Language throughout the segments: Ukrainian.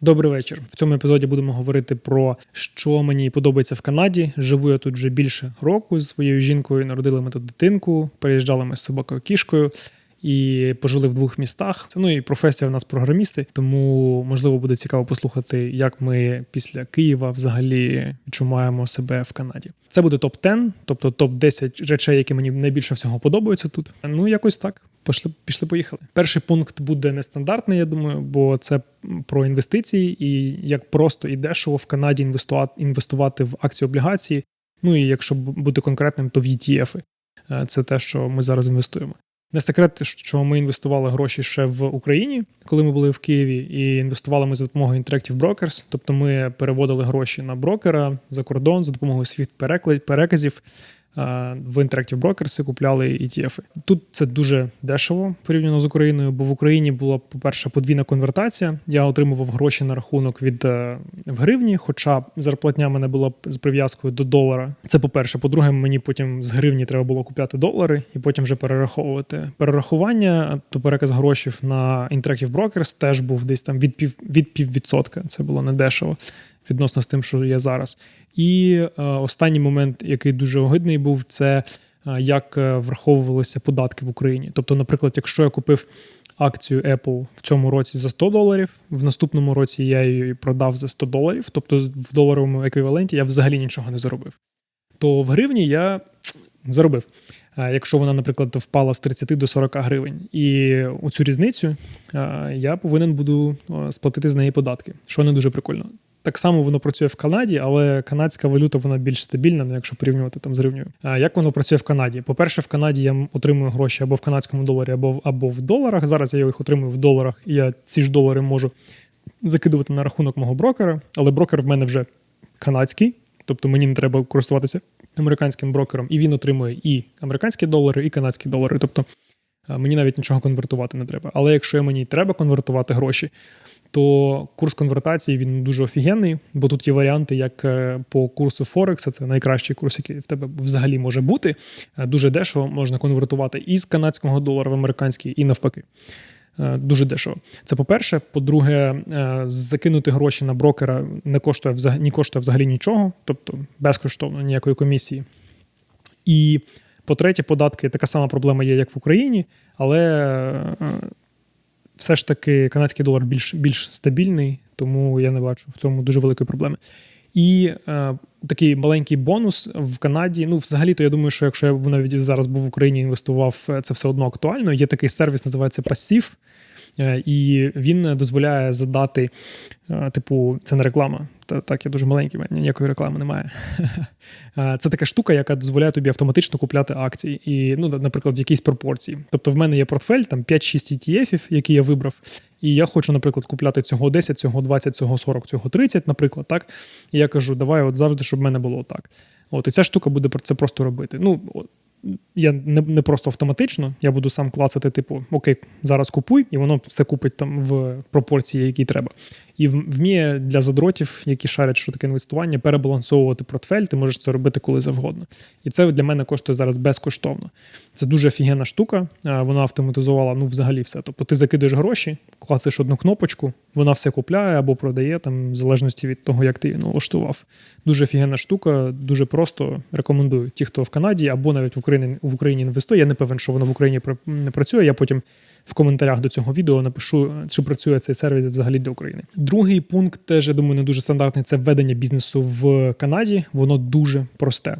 Добрий вечір. В цьому епізоді будемо говорити про що мені подобається в Канаді. Живу я тут вже більше року з своєю жінкою. Народили ми тут дитинку, переїжджали ми з собакою кішкою і пожили в двох містах. Це Ну і професія в нас програмісти, тому можливо буде цікаво послухати, як ми після Києва взагалі відчуваємо себе в Канаді. Це буде топ 10 тобто топ 10 речей, які мені найбільше всього подобаються тут. Ну якось так. Пішли, пішли, поїхали. Перший пункт буде нестандартний, я думаю, бо це про інвестиції і як просто і дешево в Канаді інвестувати інвестувати в акції облігації. Ну і якщо бути конкретним, то в ETF. Це те, що ми зараз інвестуємо. Не секрет, що ми інвестували гроші ще в Україні, коли ми були в Києві, і інвестували ми за допомогою Interactive Brokers. Тобто ми переводили гроші на брокера за кордон за допомогою світ переказів в Interactive Brokers купляли ETF. Тут це дуже дешево порівняно з Україною, бо в Україні була, по-перше, подвійна конвертація. Я отримував гроші на рахунок від е, в гривні, хоча зарплатня мене була з прив'язкою до долара. Це по-перше. По-друге, мені потім з гривні треба було купляти долари і потім вже перераховувати. Перерахування, то переказ грошей на Interactive Brokers теж був десь там від пів від піввідсотка. Це було недешево відносно з тим, що є зараз. І е, останній момент, який дуже огидний був, це е, як е, враховувалися податки в Україні. Тобто, наприклад, якщо я купив акцію Apple в цьому році за 100 доларів, в наступному році я її продав за 100 доларів, тобто в доларовому еквіваленті я взагалі нічого не заробив. То в гривні я заробив. Якщо вона, наприклад, впала з 30 до 40 гривень, і у цю різницю я повинен буду сплатити з неї податки, що не дуже прикольно. Так само воно працює в Канаді, але канадська валюта вона більш стабільна, ну якщо порівнювати там з гривнею. А як воно працює в Канаді? По-перше, в Канаді я отримую гроші або в канадському доларі, або або в доларах. Зараз я їх отримую в доларах, і я ці ж долари можу закидувати на рахунок мого брокера, але брокер в мене вже канадський, тобто мені не треба користуватися американським брокером, і він отримує і американські долари, і канадські долари. Тобто мені навіть нічого конвертувати не треба. Але якщо мені треба конвертувати гроші, то курс конвертації він дуже офігенний, бо тут є варіанти, як е, по курсу Форекса, це найкращий курс, який в тебе взагалі може бути. Е, дуже дешево можна конвертувати із канадського долара в американський, і навпаки. Е, дуже дешево. Це по-перше. По-друге, закинути гроші на брокера не коштує взагалі, не коштує взагалі нічого, тобто безкоштовно ніякої комісії. І по-третє, податки така сама проблема є, як в Україні, але все ж таки канадський долар більш більш стабільний, тому я не бачу в цьому дуже великої проблеми. І е, такий маленький бонус в Канаді. Ну, взагалі-то я думаю, що якщо я б навіть зараз був в Україні, інвестував, е, це все одно актуально. Є такий сервіс, називається Passive. Е, і він дозволяє задати, е, типу, це не реклама. Та так, я дуже маленький, ніякої реклами немає. Е, це така штука, яка дозволяє тобі автоматично купляти акції, і, ну, наприклад, в якійсь пропорції. Тобто, в мене є портфель, там 5-6 ETF, які я вибрав, і я хочу, наприклад, купляти цього 10, цього 20, цього 40, цього 30, наприклад, так. І я кажу, давай, от завжди, щоб в мене було так. От, і ця штука буде про це просто робити. Ну, я не не просто автоматично, я буду сам клацати, типу, окей, зараз купуй, і воно все купить там в пропорції, які треба. І вміє для задротів, які шарять, що таке інвестування, перебалансовувати портфель, ти можеш це робити коли завгодно. І це для мене коштує зараз безкоштовно. Це дуже офігенна штука. Вона автоматизувала ну, взагалі все. Тобто ти закидаєш гроші, клацаєш одну кнопочку, вона все купляє або продає, там, в залежності від того, як ти її налаштував. Дуже офігенна штука, дуже просто рекомендую. Ті, хто в Канаді або навіть в Україні в Україні інвестує. Я не певен, що воно в Україні не працює. Я потім в коментарях до цього відео напишу, чи працює цей сервіс взагалі для України. Другий пункт теж я думаю не дуже стандартний. Це введення бізнесу в Канаді. Воно дуже просте.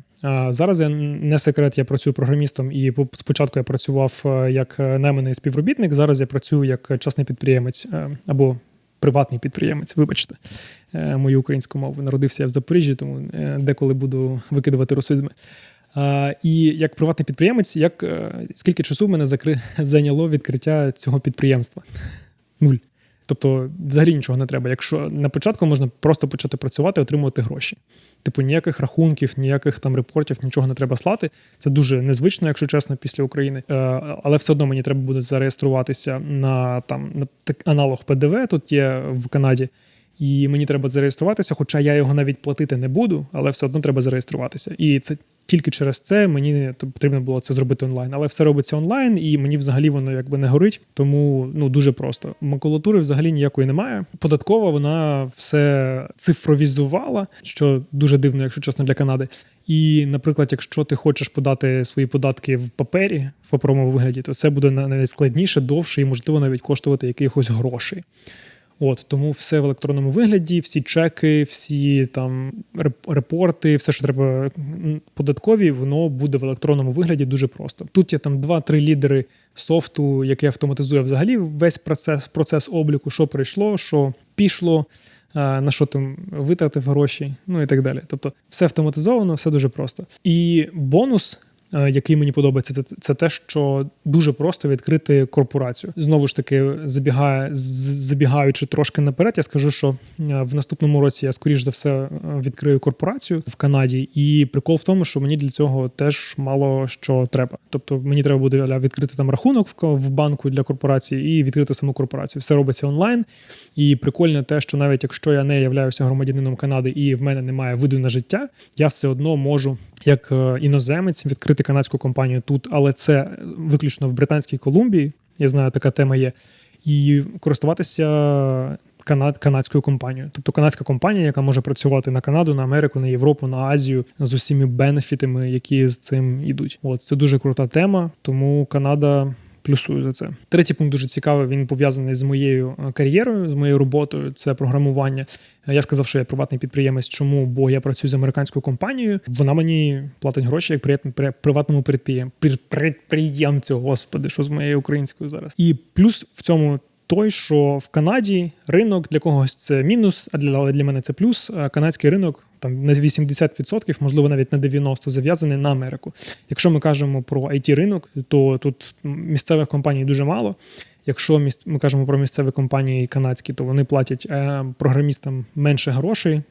Зараз я не секрет, я працюю програмістом, і спочатку я працював е, як найманий співробітник. Зараз я працюю як частний підприємець е, або приватний підприємець. Вибачте, е, мою українську мову народився я в Запоріжжі, тому деколи буду викидувати русизми. І як приватний підприємець, як е, скільки часу мене закри... зайняло відкриття цього підприємства? Нуль. Тобто, взагалі нічого не треба. Якщо на початку можна просто почати працювати, отримувати гроші. Типу, ніяких рахунків, ніяких там репортів, нічого не треба слати. Це дуже незвично, якщо чесно, після України. Е, але все одно мені треба буде зареєструватися на там на аналог ПДВ. Тут є в Канаді. І мені треба зареєструватися, хоча я його навіть платити не буду, але все одно треба зареєструватися. І це тільки через це мені потрібно було це зробити онлайн. Але все робиться онлайн, і мені взагалі воно якби не горить. Тому ну дуже просто. Макулатури взагалі ніякої немає. Податкова вона все цифровізувала, що дуже дивно, якщо чесно, для Канади. І, наприклад, якщо ти хочеш подати свої податки в папері в паперовому вигляді, то це буде навіть складніше, довше і можливо навіть коштувати якихось грошей. От тому все в електронному вигляді, всі чеки, всі там репорти, все, що треба податкові, воно буде в електронному вигляді дуже просто. Тут є там два-три лідери софту, який автоматизує взагалі весь процес процес обліку, що прийшло, що пішло. На що там витратив гроші, ну і так далі. Тобто, все автоматизовано, все дуже просто. І бонус Е, який мені подобається, це, це те, що дуже просто відкрити корпорацію. Знову ж таки, забігає, забігаючи трошки наперед, я скажу, що е, в наступному році я скоріш за все е, відкрию корпорацію в Канаді, і прикол в тому, що мені для цього теж мало що треба. Тобто мені треба буде відкрити там рахунок в банку для корпорації і відкрити саму корпорацію. Все робиться онлайн. І прикольне те, що навіть якщо я не являюся громадянином Канади і в мене немає виду на життя, я все одно можу як іноземець відкрити відкрити канадську компанію тут, але це виключно в Британській Колумбії. Я знаю, така тема є. І користуватися канад, канадською компанією. Тобто канадська компанія, яка може працювати на Канаду, на Америку, на Європу, на Азію з усіми бенефітами, які з цим йдуть. От це дуже крута тема, тому Канада плюсую за це. Третій пункт дуже цікавий. Він пов'язаний з моєю е, кар'єрою, з моєю роботою. Це програмування. Я сказав, що я приватний підприємець. Чому? Бо я працюю з американською компанією. Вона мені платить гроші як приватному підприємцю. Господи, що з моєю українською зараз. І плюс в цьому. Той, що в Канаді ринок для когось це мінус, а для для мене це плюс. Канадський ринок там на 80%, можливо, навіть на 90% зав'язаний на Америку. Якщо ми кажемо про it ринок, то тут місцевих компаній дуже мало. Якщо ми кажемо про місцеві компанії канадські, то вони платять е, програмістам менше грошей.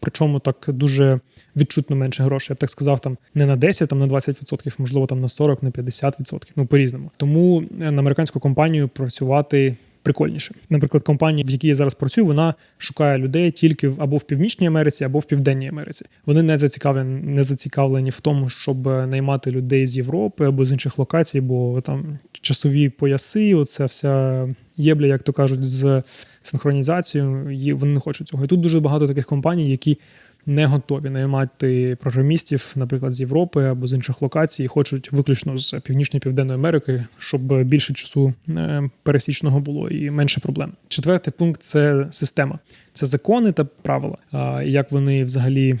Причому так дуже відчутно менше грошей. Я б так сказав, там не на 10, там на 20%, можливо, там на 40, на 50%, ну по-різному. Тому е, на американську компанію працювати прикольніше. Наприклад, компанія, в якій я зараз працюю, вона шукає людей тільки або в Північній Америці, або в Південній Америці. Вони не зацікавлені, не зацікавлені в тому, щоб наймати людей з Європи або з інших локацій, бо там часові пояси, оце вся єбля, як то кажуть, з синхронізацією. Вони не хочуть цього. І тут дуже багато таких компаній, які не готові наймати програмістів, наприклад, з Європи або з інших локацій, хочуть виключно з північної південної Америки, щоб більше часу е, пересічного було і менше проблем. Четвертий пункт це система, це закони та правила. Як вони взагалі.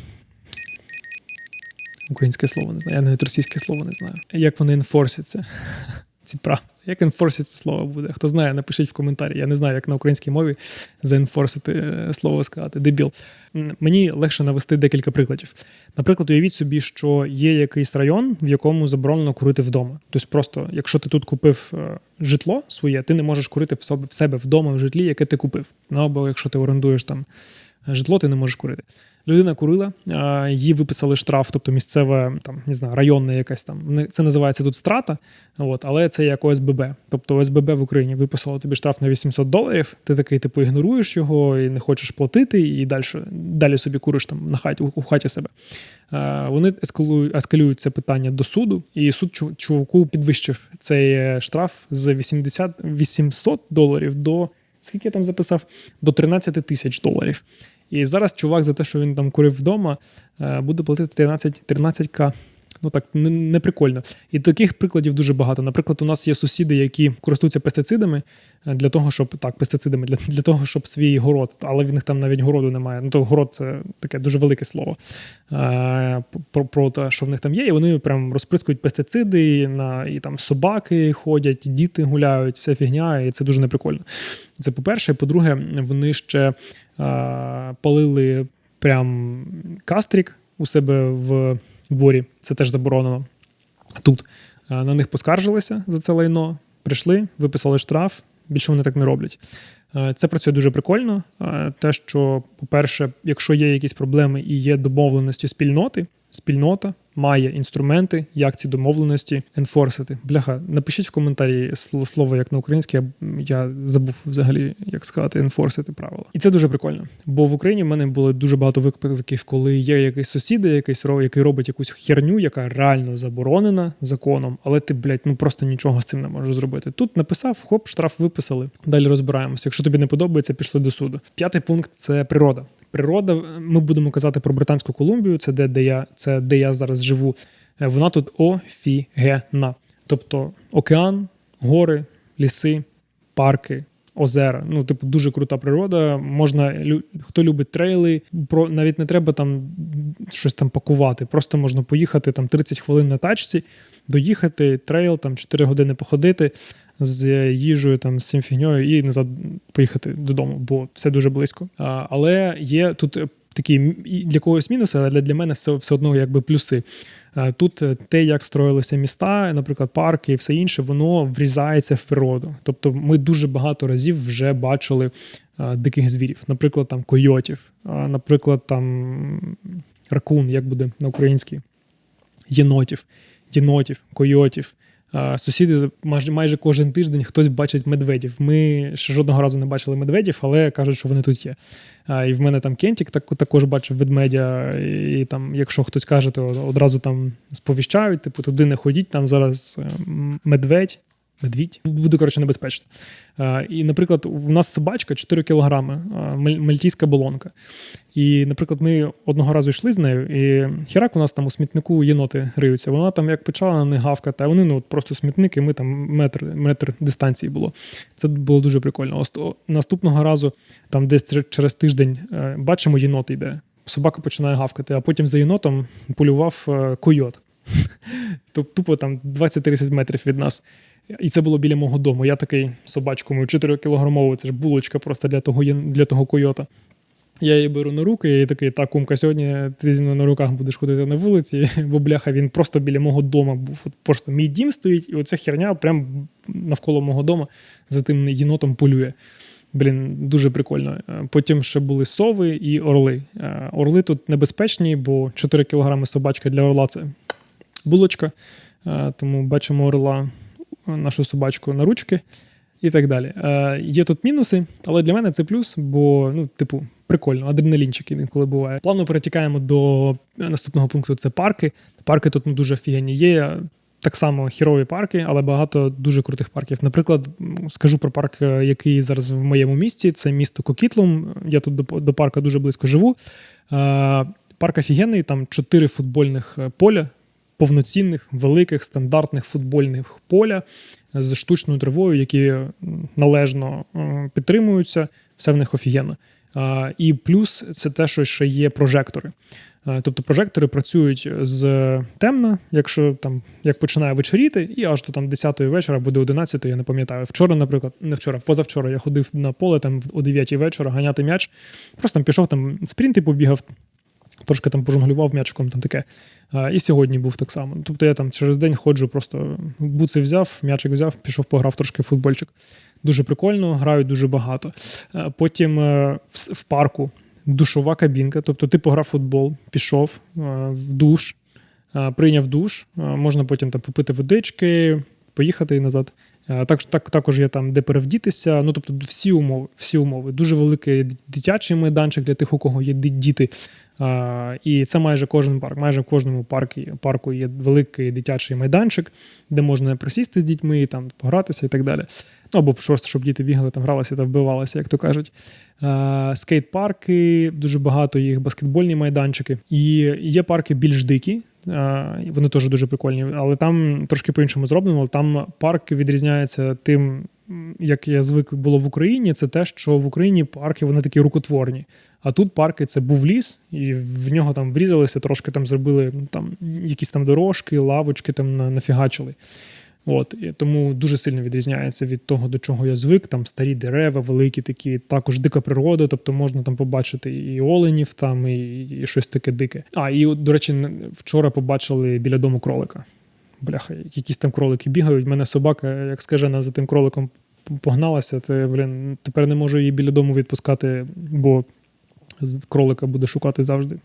Українське слово не знаю, я навіть російське слово не знаю. Як вони інфорсяться, ці правила. Як це слово буде? Хто знає, напишіть в коментарі. Я не знаю, як на українській мові заенфорсити е, слово сказати. Дебіл. Мені легше навести декілька прикладів. Наприклад, уявіть собі, що є якийсь район, в якому заборонено курити вдома. Тобто, просто, якщо ти тут купив е, житло своє, ти не можеш курити в себе вдома в житлі, яке ти купив. Ну або якщо ти орендуєш там житло, ти не можеш курити. Людина курила, їй виписали штраф, тобто місцеве там не знаю, районне якась там. Це називається тут страта, от, але це як ОСББ. Тобто ОСББ в Україні виписало тобі штраф на 800 доларів. Ти такий типу ігноруєш його і не хочеш платити, і далі далі собі куриш там на хаті у хаті себе. Вони ескалюють це питання до суду, і суд чуваку підвищив цей штраф з 80 800 доларів до скільки я там записав? До 13 тисяч доларів. І зараз чувак за те, що він там курив вдома, е, буде платити 13 13к. Ну так не, не прикольно. І таких прикладів дуже багато. Наприклад, у нас є сусіди, які користуються пестицидами е, для того, щоб так, пестицидами для для того, щоб свій город, але в них там навіть городу немає. Ну то город це таке дуже велике слово е, про, про те, що в них там є. І вони прям розприскують пестициди, на і там собаки ходять, діти гуляють, вся фігня, і це дуже неприкольно. Це по-перше. По-друге, вони ще палили прям кастрік у себе в дворі. Це теж заборонено. Тут на них поскаржилися за це лайно, прийшли, виписали штраф. Більше вони так не роблять. Це працює дуже прикольно. Те, що, по-перше, якщо є якісь проблеми і є домовленості спільноти, спільнота має інструменти, як ці домовленості енфорсити. Бляха, напишіть в коментарі сло- слово як на українське. Я, забув взагалі, як сказати, енфорсити правила. І це дуже прикольно. Бо в Україні в мене було дуже багато випадків, коли є якийсь сусід, якийсь який робить якусь херню, яка реально заборонена законом, але ти, блядь, ну просто нічого з цим не можеш зробити. Тут написав, хоп, штраф виписали. Далі розбираємося. Якщо тобі не подобається, пішли до суду. П'ятий пункт це природа. Природа, ми будемо казати про Британську Колумбію, це де, де я це де я зараз живу. Е, Вона тут офігенна. Тобто океан, гори, ліси, парки, озера. Ну, типу, дуже крута природа. Можна хто любить трейли, про навіть не треба там щось там пакувати. Просто можна поїхати там 30 хвилин на тачці, доїхати, трейл, там 4 години походити з їжею, там з фігньою, і назад поїхати додому, бо все дуже близько. А, але є тут такі для когось мінуси, але для мене все, все одно якби плюси. Е, Тут е, те, як строїлися міста, наприклад, парки і все інше, воно врізається в природу. Тобто, ми дуже багато разів вже бачили е, диких звірів, наприклад, там койотів, наприклад, там ракун, як буде на українській, єнотів, єнотів, койотів. Сусіди майже майже кожен тиждень хтось бачить медведів. Ми ще жодного разу не бачили медведів, але кажуть, що вони тут є. І в мене там Кентік так, також бачив ведмедя. І там, якщо хтось каже, то одразу там сповіщають, типу, туди не ходіть, там зараз е, медведь. Медвідь буде коротше небезпечно. І, наприклад, у нас собачка 4 кілограми, мальтійська болонка. І, наприклад, ми одного разу йшли з нею, і хірак у нас там у смітнику єноти риються. Вона там як почала на них гавкати, а вони ну, просто смітник, і ми там метр, метр дистанції було. Це було дуже прикольно. Наступного разу, там десь через тиждень, е, бачимо, єнот йде. Собака починає гавкати, а потім за єнотом полював е, койот. Тупо там 20-30 метрів від нас. І це було біля мого дому. Я такий собачку мою 4 кілограмову, це ж булочка просто для того, для того койота. Я її беру на руки і такий, так, кумка, сьогодні ти зі мною на руках будеш ходити на вулиці, бо бляха він просто біля мого дома був. От просто мій дім стоїть, і оця херня прям навколо мого дома за тим єнотом полює. Блін, дуже прикольно. Е, Потім ще були сови і орли. Е, Орли тут небезпечні, бо 4 кілограми собачка для орла це булочка. Е, Тому бачимо орла, нашу собачку на ручки і так далі. Е, Є тут мінуси, але для мене це плюс, бо, ну, типу, прикольно, адреналінчик інколи буває. Плавно перетікаємо до наступного пункту: це парки. Парки тут ну, дуже офігенні. Є так само хірові парки, але багато дуже крутих парків. Наприклад, скажу про парк, е, який зараз в моєму місті. Це місто Кокітлум. Я тут до, до парка дуже близько живу. Е, Парк офігенний, там чотири футбольних е, поля, повноцінних, великих, стандартних футбольних поля з штучною травою, які належно підтримуються. Все в них офігенно. І плюс це те, що ще є прожектори. Тобто прожектори працюють з темна, якщо там як починає вечоріти, і аж до там 10 вечора або до 11, я не пам'ятаю. Вчора, наприклад, не вчора, позавчора я ходив на поле там о 9 вечора ганяти м'яч. Просто там пішов там спринти побігав, трошки там пожонглював м'ячиком, там таке. І сьогодні був так само. Тобто я там через день ходжу, просто буци взяв, м'ячик взяв, пішов, пограв трошки футбольчик. Дуже прикольно, грають дуже багато. Потім е, в, парку душова кабінка. Тобто ти пограв футбол, пішов е, в душ, е, прийняв душ, можна потім там попити водички, поїхати і назад. Так, так, також є там, де перевдітися. Ну, тобто, всі умови, всі умови. Дуже великий дитячий майданчик для тих, у кого є діти. І це майже кожен парк. Майже в кожному парку, є великий дитячий майданчик, де можна присісти з дітьми, там погратися і так далі. Ну або просто щоб діти бігали, там гралися та вбивалися, як то кажуть. Скейт-парки, дуже багато їх, баскетбольні майданчики. І є парки більш дикі. А, Вони теж дуже прикольні, але там трошки по-іншому зроблено. Але Там парк відрізняється тим, як я звик було в Україні. Це те, що в Україні парки вони такі рукотворні. А тут парки це був ліс, і в нього там врізалися, трошки там зробили ну, там якісь там дорожки, лавочки там на- нафігачили. От і тому дуже сильно відрізняється від того, до чого я звик. Там старі дерева, великі такі, також дика природа. Тобто можна там побачити і оленів, там, і, і щось таке дике. А і до речі, вчора побачили біля дому кролика. Бляха, якісь там кролики бігають. У мене собака, як скажена, за тим кроликом погналася. Ти, блін, тепер не можу її біля дому відпускати, бо кролика буде шукати завжди.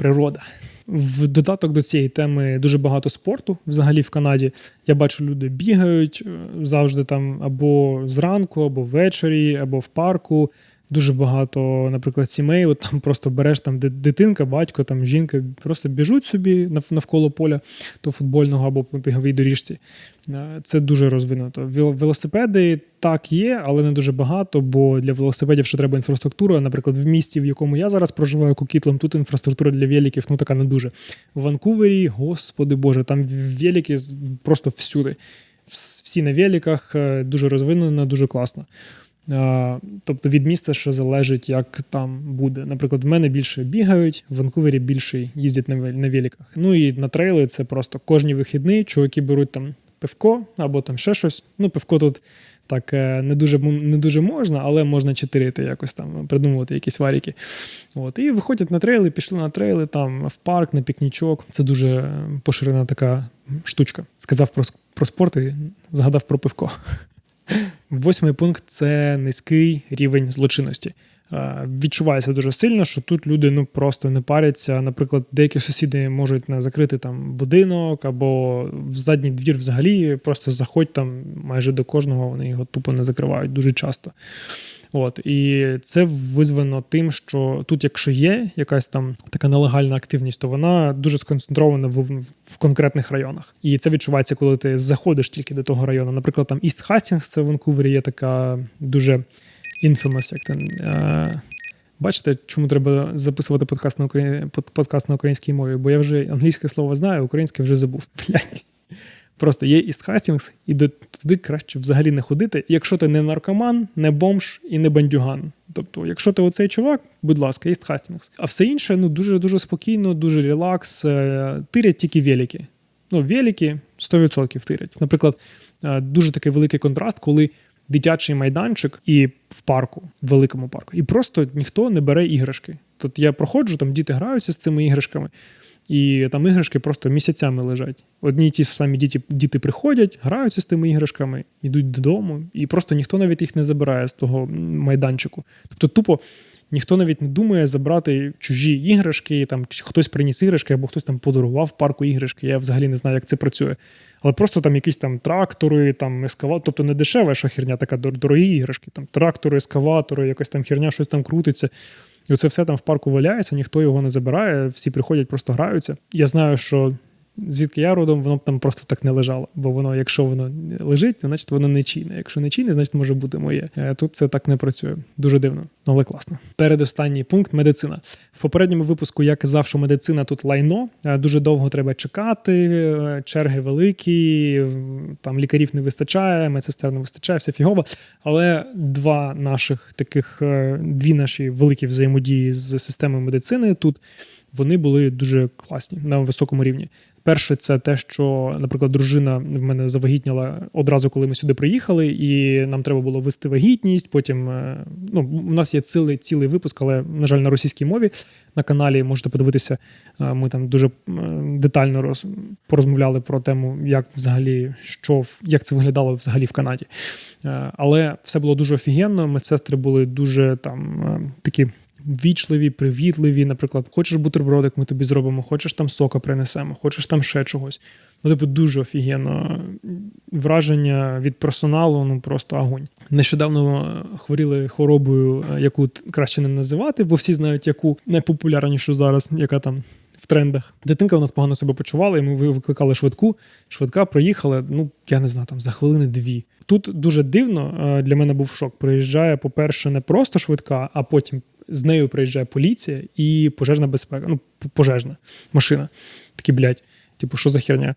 Природа. В додаток до цієї теми дуже багато спорту взагалі в Канаді. Я бачу, люди бігають е, завжди там або зранку, або ввечері, або в парку. Дуже багато, наприклад, сімей. От там просто береш там дитинка, батько, там жінка, просто біжуть собі навколо поля то футбольного або по біговій доріжці. Е, це дуже розвинуто. Велосипеди так є, але не дуже багато, бо для велосипедів ще треба інфраструктура. Наприклад, в місті, в якому я зараз проживаю кукітлом, тут інфраструктура для великів ну така не дуже. В Ванкувері, господи Боже, там велики просто всюди. Всі на великах, е, дуже розвинено, дуже класно. Тобто від міста ще залежить, як там буде. Наприклад, в мене більше бігають, в Ванкувері більше їздять на великах. Ну і на трейли це просто кожні вихідні, чуваки беруть там пивко або там ще щось. Ну, пивко тут так е, не дуже не дуже можна, але можна чотирити якось там, придумувати якісь варіки. От. І виходять на трейли, пішли на трейли, там в парк, на пікнічок. Це дуже поширена така штучка. Сказав про, про спорт і згадав про пивко. Восьмий пункт це низький рівень злочинності. Е, відчувається дуже сильно, що тут люди ну просто не паряться. Наприклад, деякі сусіди можуть не закрити там будинок або в задній двір взагалі просто заходь там майже до кожного, вони його тупо не закривають дуже часто. От і це визвано тим, що тут, якщо є якась там така нелегальна активність, то вона дуже сконцентрована в, в конкретних районах. І це відчувається, коли ти заходиш тільки до того району. Наприклад, там Іст Хастінгс, це в Ванкувері є така дуже інфамous, як там. Е- Бачите, чому треба записувати подкаст на Украї... подкаст на українській мові? Бо я вже англійське слово знаю, українське вже забув. Блять. Просто є Іст Хастінгс, і туди краще взагалі не ходити, якщо ти не наркоман, не бомж і не бандюган. Тобто, якщо ти оцей чувак, будь ласка, Іст Хастінгс. А все інше ну дуже дуже спокійно, дуже релакс. Е, тирять тільки велики. Ну, велики 100% тирять. Наприклад, е, дуже такий великий контраст, коли дитячий майданчик і в парку, в великому парку, і просто ніхто не бере іграшки. Тут я проходжу, там діти граються з цими іграшками. І там іграшки просто місяцями лежать. Одні ті самі діти діти приходять, граються з тими іграшками, йдуть додому, і просто ніхто навіть їх не забирає з того майданчику. Тобто, тупо ніхто навіть не думає забрати чужі іграшки, там хтось приніс іграшки, або хтось там подарував парку іграшки. Я взагалі не знаю, як це працює. Але просто там якісь там трактори, там ескаватори, тобто не дешева херня, така дорогі іграшки, там трактори, ескаватори, якась там херня, щось там крутиться. І оце все там в парку валяється, ніхто його не забирає, всі приходять, просто граються. Я знаю, що звідки я родом, воно б там просто так не лежало. Бо воно, якщо воно лежить, значить воно не чийне. Якщо не чийне, значить може бути моє. Е, тут це так не працює. Дуже дивно, але класно. Передостанній пункт медицина. В попередньому випуску я казав, що медицина тут лайно. Е, дуже довго треба чекати, е, черги великі, там лікарів не вистачає, медсестер не вистачає, все фігово. Але два наших таких дві наші великі взаємодії з системою медицини тут. Вони були дуже класні на високому рівні. Перше, це те, що, наприклад, дружина в мене завагітніла одразу, коли ми сюди приїхали, і нам треба було вести вагітність. Потім е, ну, у нас є цілий цілий випуск, але на жаль, на російській мові на каналі можете подивитися. Е, ми там дуже детально роз, порозмовляли про тему, як взагалі що як це виглядало взагалі в Канаді. Е, але все було дуже офігенно. Медсестри були дуже там такі вічливі, привітливі. Наприклад, хочеш бутербродик, ми тобі зробимо, хочеш там сока принесемо, хочеш там ще чогось. Ну, типу, дуже офігенно. Враження від персоналу, ну просто огонь. Нещодавно хворіли хворобою, яку краще не називати, бо всі знають, яку найпопулярнішу зараз, яка там. В трендах дитинка у нас погано себе почувала, і ми викликали швидку. Швидка проїхала, ну я не знаю, там за хвилини дві. Тут дуже дивно для мене був шок. Приїжджає, по-перше, не просто швидка, а потім з нею приїжджає поліція і пожежна безпека. Ну, пожежна машина. Такі, блядь, типу, що за херня?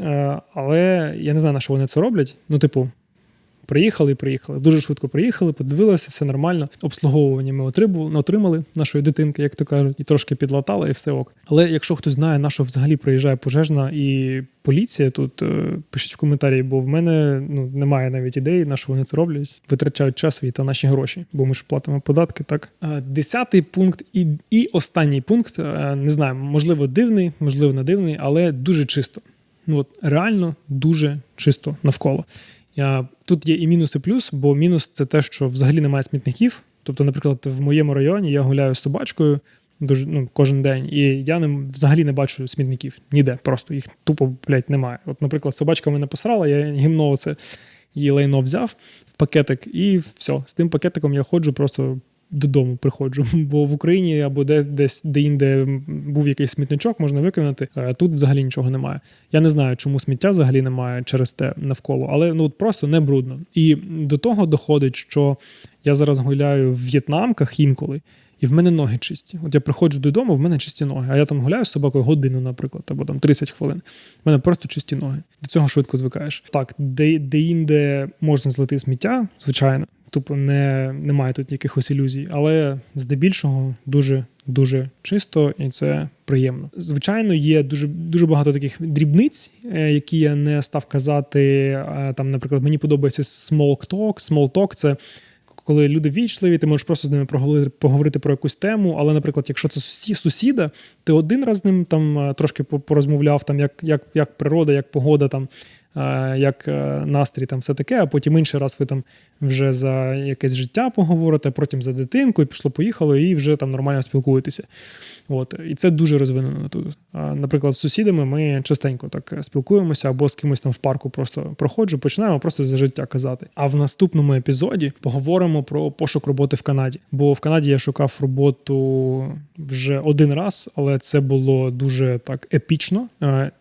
Е, але я не знаю, на що вони це роблять. Ну, типу, Приїхали приїхали. Дуже швидко приїхали, подивилися, все нормально. Обслуговування ми отримали нашої дитинки, як то кажуть, і трошки підлатали, і все ок. Але якщо хтось знає, на що взагалі приїжджає пожежна і поліція, тут е, пишіть в коментарі, бо в мене ну немає навіть ідеї, на що вони це роблять. Витрачають час свій та наші гроші, бо ми ж платимо податки. Так е, десятий пункт і і останній пункт е, не знаю, можливо, дивний, можливо, не дивний, але дуже чисто. Ну от реально дуже чисто навколо. Тут є і мінус, і плюс, бо мінус це те, що взагалі немає смітників. Тобто, наприклад, в моєму районі я гуляю з собачкою, дуже ну, кожен день. І я не, взагалі не бачу смітників ніде. Просто їх тупо, блядь, немає. От, наприклад, собачка мене посрала, я гімно це її лайно взяв в пакетик, і все. З тим пакетиком я ходжу просто. Додому приходжу, бо в Україні або де десь де-інде був якийсь смітничок, можна викинути. А тут взагалі нічого немає. Я не знаю, чому сміття взагалі немає через те навколо, але ну просто не брудно. І до того доходить, що я зараз гуляю в в'єтнамках інколи, і в мене ноги чисті. От я приходжу додому, в мене чисті ноги. А я там гуляю з собакою годину, наприклад, або там 30 хвилин. В мене просто чисті ноги. До цього швидко звикаєш. Так, де, де інде можна злити сміття, звичайно. Тупо не, немає тут якихось ілюзій, але здебільшого дуже дуже чисто і це приємно. Звичайно, є дуже дуже багато таких дрібниць, е, які я не став казати. Там, наприклад, мені подобається small talk. Small talk – це коли люди вічливі, ти можеш просто з ними поговорити, поговорити про якусь тему. Але, наприклад, якщо це сусіда, ти один раз з ним там трошки порозмовляв, там як, як, як природа, як погода там. Як настрій, там все таке, а потім інший раз ви там вже за якесь життя поговорите, потім за дитинку, і пішло-поїхало, і вже там нормально спілкуєтеся. От. І це дуже розвинено тут. Наприклад, з сусідами ми частенько так спілкуємося або з кимось там в парку просто проходжу, починаємо просто за життя казати. А в наступному епізоді поговоримо про пошук роботи в Канаді. Бо в Канаді я шукав роботу вже один раз, але це було дуже так епічно.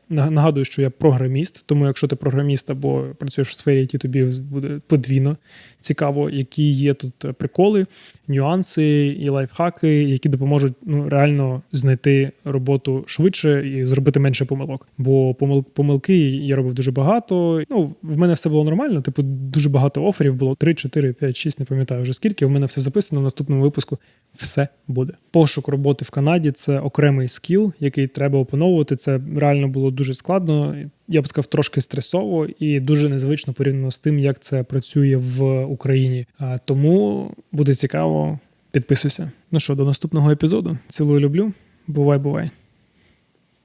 Нагадую, що я програміст, тому якщо ти програміст або працюєш в сфері, які тобі буде подвійно цікаво, які є тут приколи, нюанси і лайфхаки, які допоможуть ну реально знайти роботу швидше і зробити менше помилок. Бо помилки я робив дуже багато. Ну в мене все було нормально. Типу, дуже багато оферів було 3, 4, 5, 6, не пам'ятаю вже скільки. У мене все записано в наступному випуску. Все буде. Пошук роботи в Канаді це окремий скіл, який треба опановувати. Це реально було дуже складно. Я б сказав, трошки стресово і дуже незвично порівняно з тим, як це працює в Україні. Тому буде цікаво. Підписуйся. Ну що, до наступного епізоду. Цілую, люблю. Бувай, бувай.